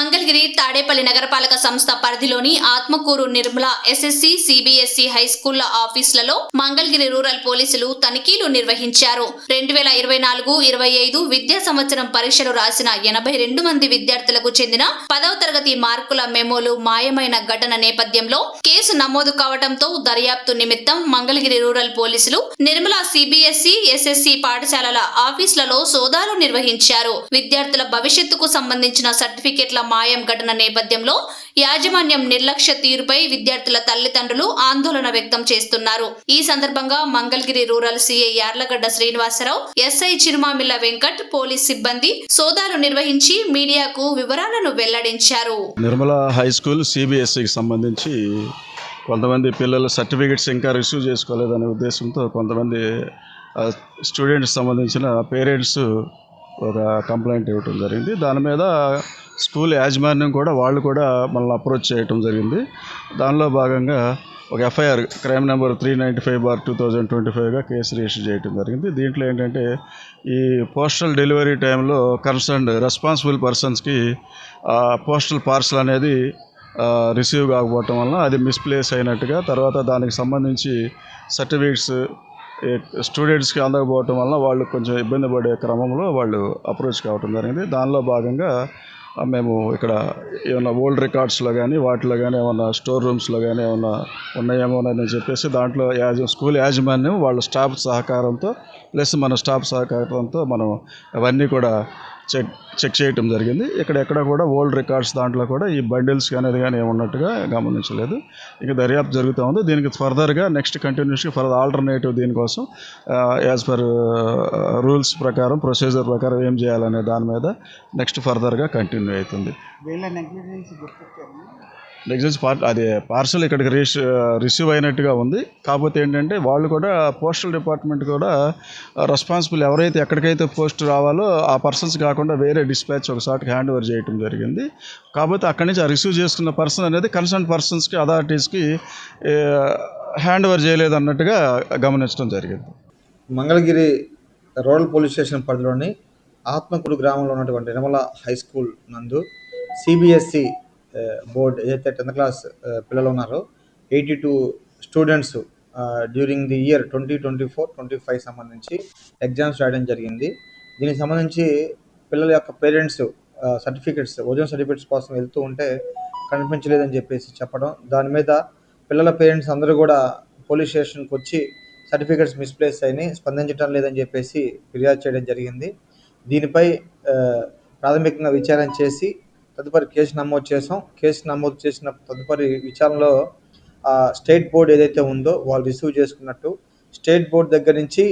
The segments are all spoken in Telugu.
మంగళగిరి తాడేపల్లి నగరపాలక సంస్థ పరిధిలోని Atmakur Nirmala SSC CBSE high స్కూళ్ళ ఆఫీసులలో మంగళగిరి రూరల్ పోలీసులు తనిఖీలు నిర్వహించారు. రెండు వేల ఇరవై నాలుగు ఇరవై ఐదు విద్యా సంవత్సరం పరీక్షలు రాసిన ఎనభై రెండు మంది విద్యార్థులకు చెందిన పదవ తరగతి మార్కుల మెమోలు మాయమైన ఘటన నేపథ్యంలో కేసు నమోదు కావడంతో దర్యాప్తు నిమిత్తం మంగళగిరి రూరల్ పోలీసులు నిర్మల సిబిఎస్ఈ ఎస్ఎస్సి పాఠశాలల ఆఫీసులలో సోదాలు నిర్వహించారు. విద్యార్థుల భవిష్యత్తుకు సంబంధించిన సర్టిఫికెట్ల మాయం ఘటన నేపథ్యంలో యాజమాన్యం నిర్లక్ష్య తీరుపై విద్యార్థుల తల్లిదండ్రులు ఆందోళన వ్యక్తం చేస్తున్నారు. ఈ సందర్భంగా Mangalagiri rural CI Yarlagadda Srinivasarao SI Chirumamilla Venkat police సిబ్బంది సోదాలు నిర్వహించి మీడియాకు వివరాలను వెల్లడించారు. నిర్మల హై స్కూల్ సిబిఎస్ఈకి సంబంధించి కొంతమంది పిల్లలు సర్టిఫికెట్స్ ఇంకా రిసీవ్ చేసుకోలేదనే ఉద్దేశంతో కొంతమంది స్టూడెంట్స్ సంబంధించిన పేరెంట్స్ ఒక కంప్లైంట్ ఇవ్వటం జరిగింది. దాని మీద స్కూల్ యాజమాన్యం కూడా వాళ్ళు కూడా మనల్ని అప్రోచ్ చేయటం జరిగింది. దానిలో భాగంగా ఒక FIR crime number three ninety five bar two thousand twenty ఫైవ్గా case register చేయడం జరిగింది. దీంట్లో ఏంటంటే ఈ పోస్టల్ డెలివరీ టైంలో కన్సర్న్డ్ రెస్పాన్సిబుల్ పర్సన్స్కి పోస్టల్ పార్సల్ అనేది రిసీవ్ కాకపోవటం వలన అది మిస్ప్లేస్ అయినట్టుగా తర్వాత దానికి సంబంధించి సర్టిఫికేట్స్ స్టూడెంట్స్కి అందకపోవటం వలన వాళ్ళు కొంచెం ఇబ్బంది పడే క్రమంలో వాళ్ళు అప్రోచ్ కావటం జరిగింది. దానిలో భాగంగా మేము ఇక్కడ ఏమైనా ఓల్డ్ రికార్డ్స్లో కానీ వాటిలో కానీ ఏమన్నా స్టోర్ రూమ్స్లో కానీ ఏమన్నా ఉన్నాయేమోనని చెప్పేసి దాంట్లో యాజ స్కూల్ యాజమాన్యం వాళ్ళ స్టాఫ్ సహకారంతో ప్లస్ మన స్టాఫ్ సహకారంతో మనం అవన్నీ కూడా చెక్ చెక్ చేయటం జరిగింది. ఇక్కడ ఎక్కడ కూడా ఓల్డ్ రికార్డ్స్ దాంట్లో కూడా ఈ బండిల్స్ కానీ అది కానీ ఏమున్నట్టుగా గమనించలేదు. ఇక దర్యాప్తు జరుగుతూ ఉంది. దీనికి ఫర్దర్గా నెక్స్ట్ కంటిన్యూస్గా ఫర్దర్ ఆల్టర్నేటివ్ దీనికోసం యాజ్ పర్ రూల్స్ ప్రకారం ప్రొసీజర్ ప్రకారం ఏం చేయాలనే దాని మీద నెక్స్ట్ ఫర్దర్గా కంటిన్యూ అవుతుంది. నెగ్లిజెన్స్ నెక్స్ట్ పార్ అది పార్సల్ ఇక్కడికి రిస్ రిసీవ్ అయినట్టుగా ఉంది. కాకపోతే ఏంటంటే వాళ్ళు కూడా పోస్టల్ డిపార్ట్మెంట్ కూడా రెస్పాన్సిబుల్ ఎవరైతే ఎక్కడికైతే పోస్ట్ రావాలో ఆ పర్సన్స్ కాకుండా వేరే డిస్పాచ్ ఒకసారికి హ్యాండ్ ఓవర్ చేయటం జరిగింది. కాకపోతే అక్కడి నుంచి ఆ రిసీవ్ చేసుకున్న పర్సన్ అనేది కన్సర్న్ పర్సన్స్కి అథారిటీస్కి హ్యాండ్ ఓవర్ చేయలేదు అన్నట్టుగా గమనించడం జరిగింది. మంగళగిరి రూరల్ పోలీస్ స్టేషన్ పరిధిలోని ఆత్మకూరు గ్రామంలో ఉన్నటువంటి నిర్మల హై స్కూల్ నందు సిబిఎస్ఈ బోర్డ్ ఏదైతే టెన్త్ క్లాస్ పిల్లలు ఉన్నారో eighty two students during the year twenty twenty four twenty five సంబంధించి ఎగ్జామ్స్ రాయడం జరిగింది. దీనికి సంబంధించి పిల్లల యొక్క పేరెంట్స్ సర్టిఫికెట్స్ ఓజోన్ సర్టిఫికెట్స్ కోసం వెళ్తూ ఉంటే కనిపించలేదని చెప్పేసి చెప్పడం. దాని మీద పిల్లల పేరెంట్స్ అందరూ కూడా పోలీస్ స్టేషన్కి వచ్చి సర్టిఫికెట్స్ మిస్ప్లేస్ అయినాయి స్పందించడం లేదని చెప్పేసి ఫిర్యాదు చేయడం జరిగింది. దీనిపై ప్రాథమికంగా విచారణ చేసి తదుపరి కేసు నమోదు చేసాం కేసు నమోదు చేసిన తదుపరి విచారణలో స్టేట్ బోర్డు ఏదైతే ఉందో వాళ్ళు రిసీవ్ చేసుకున్నట్టు స్టేట్ బోర్డు దగ్గర నుంచి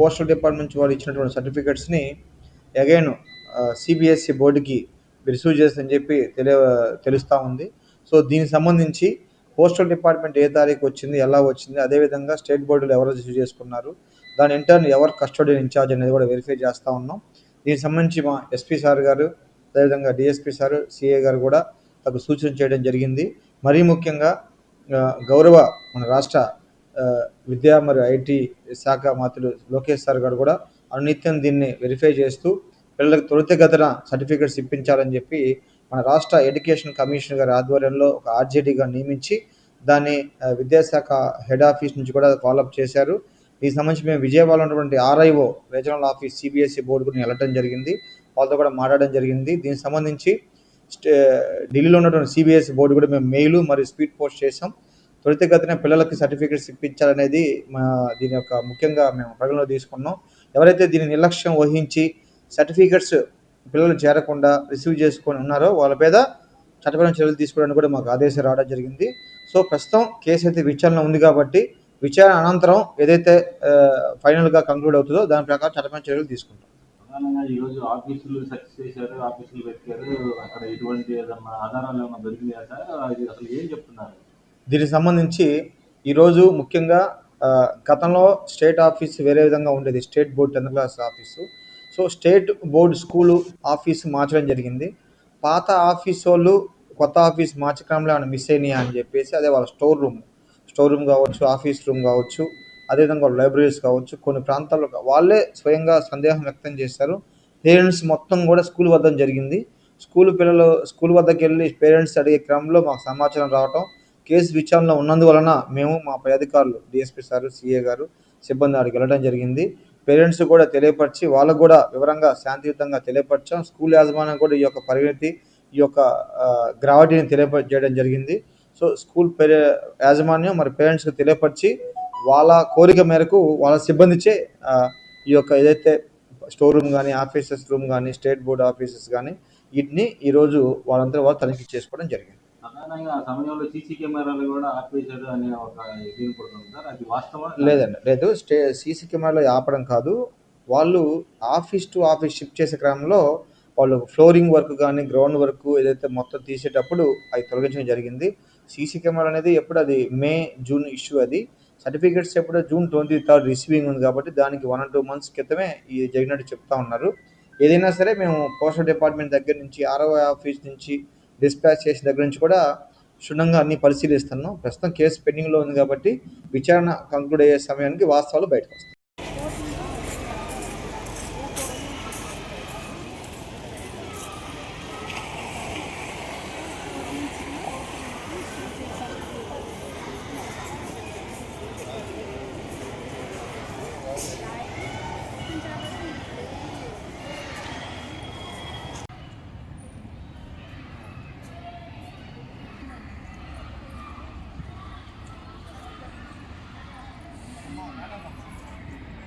పోస్టల్ డిపార్ట్మెంట్ నుంచి వాళ్ళు ఇచ్చినటువంటి సర్టిఫికెట్స్ని అగైన్ సిబిఎస్ఈ బోర్డుకి రిసీవ్ చేస్తుందని చెప్పి తెలియ తెలుస్తూ ఉంది. సో దీనికి సంబంధించి పోస్టల్ డిపార్ట్మెంట్ ఏ తారీఖు వచ్చింది ఎలా వచ్చింది అదేవిధంగా స్టేట్ బోర్డులు ఎవరు రిసీవ్ చేసుకున్నారు దాని ఇంటర్న్ ఎవరు కస్టోడియన్ ఇన్ఛార్జ్ అనేది కూడా వెరిఫై చేస్తూ ఉన్నాం. దీనికి సంబంధించి మా ఎస్పీ సార్ గారు అదేవిధంగా డిఎస్పీ సార్ సిఏ గారు కూడా తగు సూచన చేయడం జరిగింది. మరీ ముఖ్యంగా గౌరవ మన రాష్ట్ర విద్యా మరియు ఐటీ శాఖ మంత్రులు లోకేష్ సార్ గారు కూడా అనునిత్యం దీన్ని వెరిఫై చేస్తూ పిల్లలకు త్వరితగతిన సర్టిఫికెట్స్ ఇప్పించాలని చెప్పి మన రాష్ట్ర ఎడ్యుకేషన్ కమిషన్ గారి ఆధ్వర్యంలో ఒక ఆర్జేడీగా నియమించి దాన్ని విద్యాశాఖ హెడ్ ఆఫీస్ నుంచి కూడా ఫాలోఅప్ చేశారు. దీనికి సంబంధించి మేము విజయవాడలో ఉన్నటువంటి ఆర్ఐఓ రీజనల్ ఆఫీస్ సిబిఎస్ఈ బోర్డుకు వెళ్ళడం జరిగింది. వాళ్ళతో కూడా మాట్లాడడం జరిగింది. దీనికి సంబంధించి స్టే ఢిల్లీలో ఉన్నటువంటి సిబిఎస్ బోర్డు కూడా మేము మెయిల్ మరియు స్పీడ్ పోస్ట్ చేసాం త్వరితగతిన పిల్లలకి సర్టిఫికేట్స్ ఇప్పించాలనేది మా దీని యొక్క ముఖ్యంగా మేము పరిగణలో తీసుకున్నాం. ఎవరైతే దీని నిర్లక్ష్యం వహించి సర్టిఫికేట్స్ పిల్లలు చేరకుండా రిసీవ్ చేసుకొని ఉన్నారో వాళ్ళ మీద చట్టపరమైన చర్యలు తీసుకోవడానికి కూడా మాకు ఆదేశం రావడం జరిగింది. సో ప్రస్తుతం కేసు అయితే విచారణ ఉంది కాబట్టి విచారణ అనంతరం ఏదైతే ఫైనల్గా కంక్లూడ్ అవుతుందో దాని ప్రకారం చట్టపరమైన చర్యలు తీసుకుంటాం. ప్రధానంగా ఈరోజు ఆఫీసులు సెర్చ్ చేశారు ఆఫీసులు పెట్టారు. అక్కడ ఎటువంటి ఏదన్నా ఆధారాలు ఏమైనా దొరికినాయా సార్ అది అసలు ఏం చెప్తున్నారు? దీనికి సంబంధించి ఈరోజు ముఖ్యంగా గతంలో స్టేట్ ఆఫీస్ వేరే విధంగా ఉండేది. State board tenth class office. So state board school office మార్చడం జరిగింది. పాత ఆఫీస్ వాళ్ళు కొత్త ఆఫీస్ మార్చడంలో ఏమైనా మిస్ అయినాయా అని చెప్పేసి అదే వాళ్ళ స్టోర్ రూమ్. స్టోర్ రూమ్ కావచ్చు ఆఫీస్ రూమ్ కావచ్చు అదేవిధంగా లైబ్రరీస్ కావచ్చు కొన్ని ప్రాంతాల్లో వాళ్ళే స్వయంగా సందేహం వ్యక్తం చేశారు. పేరెంట్స్ మొత్తం కూడా స్కూల్ వద్ద జరిగింది. స్కూల్ పిల్లలు స్కూల్ వద్దకు వెళ్ళి పేరెంట్స్ అడిగే క్రమంలో మాకు సమాచారం రావటం కేసు విచారణ ఉన్నందువలన మేము మా పై అధికారులు డిఎస్పీ సార్ సిఏ గారు సిబ్బంది అక్కడికి వెళ్ళడం జరిగింది. పేరెంట్స్ కూడా తెలియపరిచి వాళ్ళకు కూడా వివరంగా శాంతియుతంగా తెలియపరచాం. స్కూల్ యాజమాన్యం కూడా ఈ యొక్క పరిణతి ఈ యొక్క గ్రావిటీని తెలియజేయడం జరిగింది. సో స్కూల్ పేరే యాజమాన్యం మరి పేరెంట్స్కి తెలియపరిచి వాళ్ళ కోరిక మేరకు వాళ్ళ సిబ్బందిచే ఈ యొక్క ఏదైతే స్టోర్ రూమ్ కానీ ఆఫీసెస్ రూమ్ కానీ స్టేట్ బోర్డ్ ఆఫీసెస్ కానీ వీటిని ఈరోజు వాళ్ళంతా వాళ్ళు తనిఖీ చేసుకోవడం జరిగింది. సమయంలో సీసీ కెమెరాలు కూడా అనే ఒక అది వాస్తవం లేదండి లేదు. స్టే సీసీ కెమెరాలో ఆపడం కాదు. వాళ్ళు ఆఫీస్ టు ఆఫీస్ షిఫ్ట్ చేసే క్రమంలో వాళ్ళు ఫ్లోరింగ్ వర్క్ కానీ గ్రౌండ్ వర్క్ ఏదైతే మొత్తం తీసేటప్పుడు అవి తొలగించడం జరిగింది. సీసీ కెమెరా అనేది ఎప్పుడు అది మే జూన్ ఇష్యూ అది. సర్టిఫికేట్స్ ఎప్పుడో జూన్ ట్వంటీ థర్డ్ రిసీవింగ్ ఉంది కాబట్టి దానికి వన్ అండ్ టూ మంత్స్ క్రితమే ఇది జరిగినట్టు చెప్తా ఉన్నారు. ఏదైనా సరే మేము పోస్టల్ డిపార్ట్మెంట్ దగ్గర నుంచి ఆర్ఓ ఆఫీస్ నుంచి డిస్పాచ్ చేసిన దగ్గర నుంచి కూడా క్షుణ్ణంగా అన్ని పరిశీలిస్తున్నాం. ప్రస్తుతం కేసు పెండింగ్లో ఉంది కాబట్టి విచారణ కంక్లూడ్ అయ్యే సమయానికి వాస్తవాలు బయటకు వస్తాయి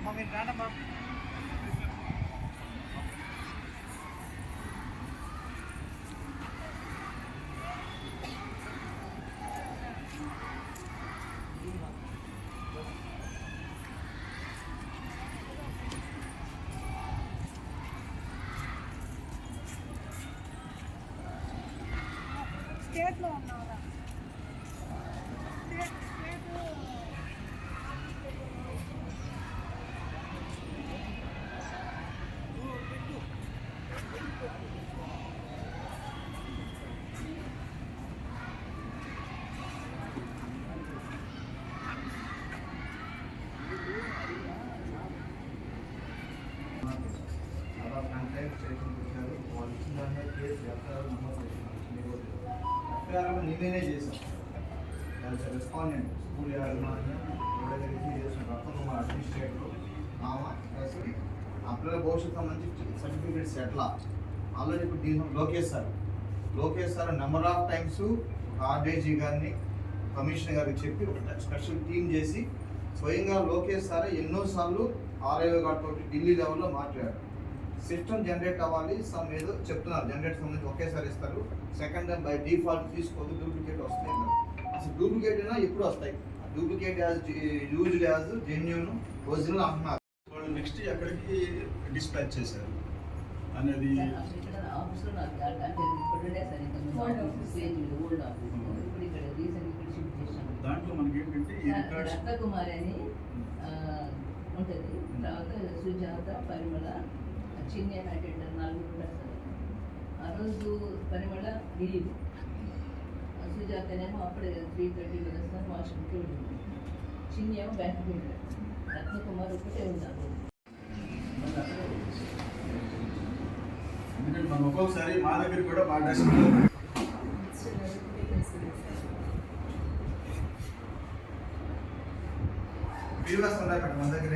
మా మీరు రానమ్మా స్టేట్లో ఉన్నారా స్టేట్ స్టేట్ నేనే చేశాను రెస్పాండెంట్ స్కూల్ ఎవరైతే చేసిన రత్నం అడ్మినిస్ట్రేటర్ మామ ప్లస్ ఆ పిల్లల భవిష్యత్తు మంచి సర్టిఫికేట్స్ ఎట్లా ఆల్రెడీ ఇప్పుడు దీని Lokesh sir. Lokesh sir number of times ఆర్డేజీ గారిని కమిషనర్ గారికి చెప్పి ఒక స్పెషల్ టీం చేసి స్వయంగా లోకేష్ సార్ ఎన్నోసార్లు ఆర్ఐఓ గారితో ఢిల్లీ లెవెల్లో మాట్లాడారు. సిస్టమ్ జనరేట్ అవ్వాలి సమ్ ఏదో చెప్తున్నారు జనరేట్ సంబంధించి ఒకేసారి ఇస్తారు. సెకండ్ టైం బై డిఫాల్ట్ తీసుకోవద్దు డూప్లికేట్ వస్తాయి అసలు డూప్లికేట్ అయినా ఎప్పుడు వస్తాయి? Duplicate as used as genuine original అంటున్నారు. వాళ్ళు నెక్స్ట్ ఎక్కడికి డిస్పాచ్ చేశారు? అనేది చేశాను. దాంట్లో మనకి ఏంటంటే ఈ రికార్డ్స్ రత్నకుమారి అని ఆ, ఉంటుంది. తర్వాత సుజాత పరిమళ చిన్న అటెండర్ నాలుగు ఉంటారు సార్. ఆ రోజు పరిమళ లీవ్ సుజాతనేమో అప్పుడే త్రీ థర్టీ వస్తాను వాష్రూమ్కి వెళ్ళింది. చిన్న ఏమో బ్యాంక్కి వెళ్ళాడు. రత్నకుమార్ ఒకటే ఉన్నారు. ఎందుకంటే మనం ఒక్కొక్కసారి మా దగ్గర కూడా మా డెస్క్ బీరువాస్ ఉన్నాయి అక్కడ మన దగ్గర?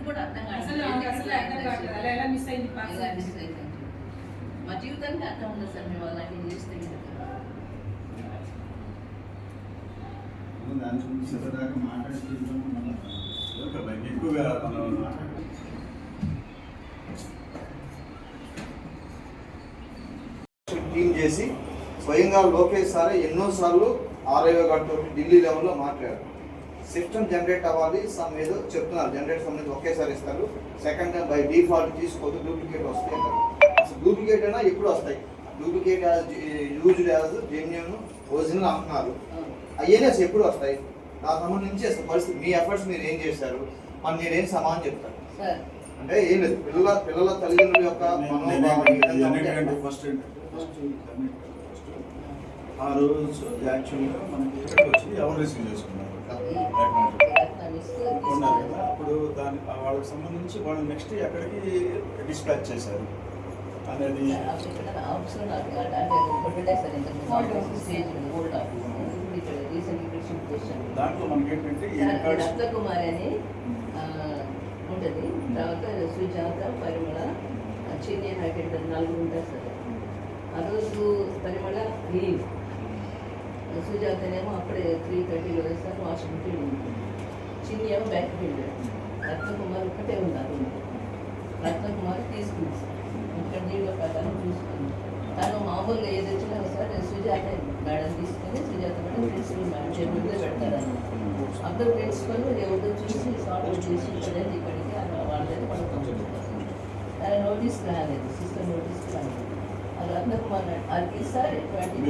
ఇప్పుడు కూడా అర్థం కాదు. మా జీవితానికి అర్థం ఉండదు సార్ మేము అలాంటివి చేస్తే. దాని గురించి మనం ఎక్కువగా మనం టీం చేసి స్వయంగా లోకేష్ సార్ ఎన్నోసార్లు ఆర్ఐఓ గారితో ఢిల్లీ లెవెల్లో మాట్లాడారు. సిస్టమ్ జనరేట్ అవ్వాలి సమ్ ఏదో చెప్తున్నారు. జనరేట్ సంబంధించి ఒకేసారి ఇస్తారు. సెకండ్ టైం బై డిఫాల్ట్ తీసుకోవద్దు డూప్లికేట్ వస్తాయి అంటారు. అసలు డూప్లికేట్ అయినా ఎప్పుడు వస్తాయి? Duplicate as used as genuine original అంటున్నారు. అసలు ఎప్పుడు వస్తాయి? దానికి సంబంధించి అసలు పరిస్థితి మీ ఎఫర్ట్స్ మీరు ఏం చేశారు? మరి మీరేం సమానం చెప్తారు సార్. అంటే ఏం లేదు. పిల్లల పిల్లల తల్లిదండ్రుల యొక్క మనోభావం ఫస్ట్ ఆ రోజు యాక్చువల్గా మనకి వచ్చి ఎవరు రిసీవ్ చేసుకున్నారు? దాని వాళ్ళకి సంబంధించి వాళ్ళు నెక్స్ట్ ఎక్కడికి డిస్పాచ్ చేశారు అనేది దాంట్లో మనకి ఏంటంటే రత్నకుమారి అని ఉంటుంది. తర్వాత సుజాత పరిమళ చిన్ని హ్యాకెట్ నలుగురు ఉంటారు సార్. ఆ రోజు పరిమళ లీవ్. సుజాతనేమో అప్పుడే త్రీ థర్టీలో వేస్తారు వాషింగ్ ఫీల్డ్ చిన్ని ఏమో బ్యాక్ ఫీల్డ్ రత్నకుమార్ ఒకటే ఉన్నారు. రత్నకుమార్ తీసుకుంది సార్. ఇక్కడ దీంట్లో ప్రకారం చూసుకుంది. తను మామూలుగా ఏది వచ్చినా సార్ సుజాత మేడం తీసుకొని సుజాత మేడం ప్రిన్సిపల్ మేడం చేతుల్లో పెడతారని అందరూ ప్రిన్సిపల్ ఎవరితో చూసి సాల్వ్ చేసి ఇక్కడైతే ఇక్కడికి అలా వాళ్ళని పడుతుంది దాని నోటీస్ రాలేదు. సిస్టమ్ నోటీస్ రాలేదు. అది రత్నకుమార్ అది ఈసారి ట్వంటీ